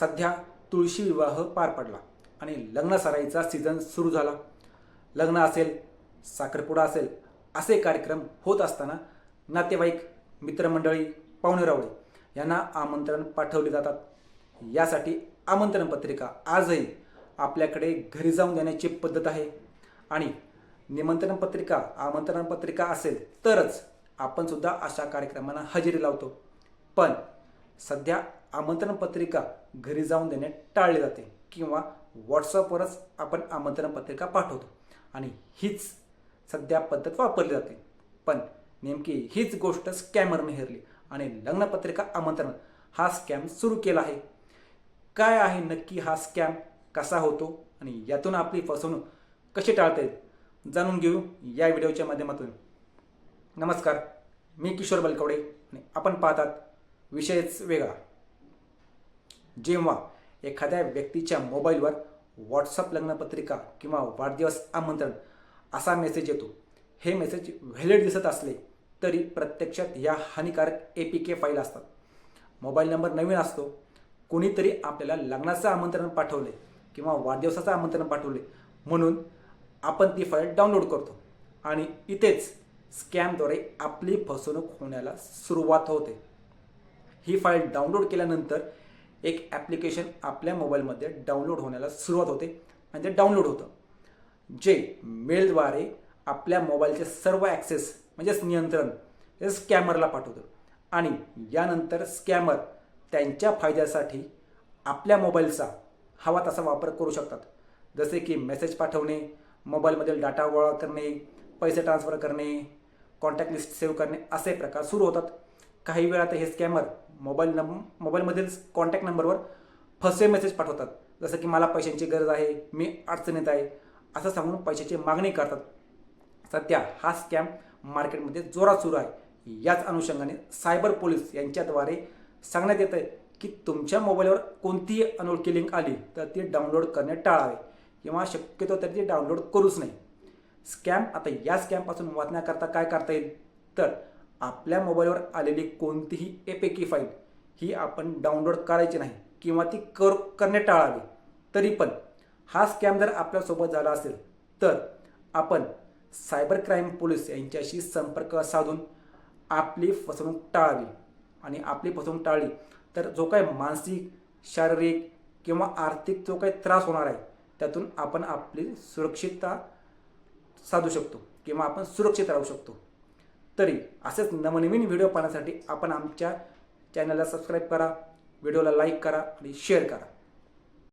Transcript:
सध्या तुळशी विवाह पार पडला आणि लग्न सराईचा सीझन सुरू झाला. लग्न असेल साखरपुडा असेल असे कार्यक्रम होत असताना नातेवाईक मित्रमंडळी पाहुणेरावळे यांना आमंत्रण पाठवले जातात. यासाठी आमंत्रण पत्रिका आजही आपल्याकडे घरी जाऊन देण्याची पद्धत आहे. आणि निमंत्रण पत्रिका आमंत्रण पत्रिका असेल तरच आपण सुद्धा अशा कार्यक्रमांना हजेरी लावतो. पण सध्या आमंत्रण पत्रिका घरी जाऊन देणे टाळले जाते किंवा व्हॉट्सअपवरच आपण आमंत्रण पत्रिका पाठवतो. आणि हीच सध्या पद्धत वापरली जाते. पण नेमकी हीच गोष्ट स्कॅमरने हरली आणि लग्नपत्रिका आमंत्रण हा स्कॅम सुरू केला आहे. काय आहे नक्की हा स्कॅम? कसा होतो? आणि यातून आपली फसवणूक कशी टाळता येईल? जाणून घेऊ या व्हिडिओच्या माध्यमातून. नमस्कार मी किशोर बलकवडे आणि आपण पाहतात विषयच वेगळा. जेव्हा एखाद्या व्यक्तीच्या मोबाईलवर व्हॉट्सअप लग्नपत्रिका किंवा वाढदिवस आमंत्रण असा मेसेज येतो. हे मेसेज व्हॅलिड दिसत असले तरी प्रत्यक्षात या हानिकारक ए पी के फाईल असतात. मोबाईल नंबर नवीन असतो. कोणीतरी आपल्याला लग्नाचं आमंत्रण पाठवले किंवा वाढदिवसाचं आमंत्रण पाठवले म्हणून आपण ती फाईल डाउनलोड करतो आणि इथेच स्कॅमद्वारे आपली फसवणूक होण्याला सुरुवात होते. ही फाईल डाउनलोड केल्यानंतर एक ॲप्लिकेशन आपल्या मोबाईलमध्ये डाउनलोड होण्याला सुरुवात होते. आणि ते डाउनलोड होतं. जे मेलद्वारे आपल्या मोबाईलचे सर्व ॲक्सेस म्हणजेच नियंत्रण हे स्कॅमरला पाठवतं. आणि यानंतर स्कॅमर त्यांच्या फायद्यासाठी आपल्या मोबाईलचा हवा तसा वापर करू शकतात. जसे की मेसेज पाठवणे मोबाईलमधील डाटा गोळा करणे पैसे ट्रान्सफर करणे कॉन्टॅक्ट लिस्ट सेव्ह करणे असे प्रकार सुरू होतात. काही वेळा आता हे स्कॅमर मोबाईल नंब मोबाईलमधील कॉन्टॅक्ट नंबरवर फसवे मेसेज पाठवतात. जसं की मला पैशांची गरज आहे मी अडचणीत आहे असं सांगून पैशाची मागणी करतात. सध्या हा स्कॅम मार्केटमध्ये जोरात सुरू आहे. याच अनुषंगाने सायबर पोलीस यांच्याद्वारे सांगण्यात येतं आहे की तुमच्या मोबाईलवर कोणतीही अनोळखी लिंक आली तर ती डाउनलोड करणे टाळावे. किंवा शक्यतो तर ती डाउनलोड करूच नाही स्कॅम आता या स्कॅमपासून वाचण्याकरता काय करता येईल? तर आपल्या मोबाईलवर आलेली कोणतीही एपेकी फाईल ही आपण डाउनलोड करायची नाही किंवा ती कर करणे टाळावी. तरी पण हा स्कॅम जर आपल्यासोबत झाला असेल तर आपण सायबर क्राईम पोलीस यांच्याशी संपर्क साधून आपली फसवणूक टाळावी. आणि आपली फसवणूक टाळली तर जो काही मानसिक शारीरिक किंवा आर्थिक जो काही त्रास होणार आहे त्यातून आपण आपली सुरक्षितता साधू शकतो किंवा आपण सुरक्षित राहू शकतो. तरी असेच नवनवीन व्हिडिओ पाहण्यासाठी आपण आमच्या चॅनलला सबस्क्राईब करा व्हिडिओला लाईक करा आणि शेअर करा.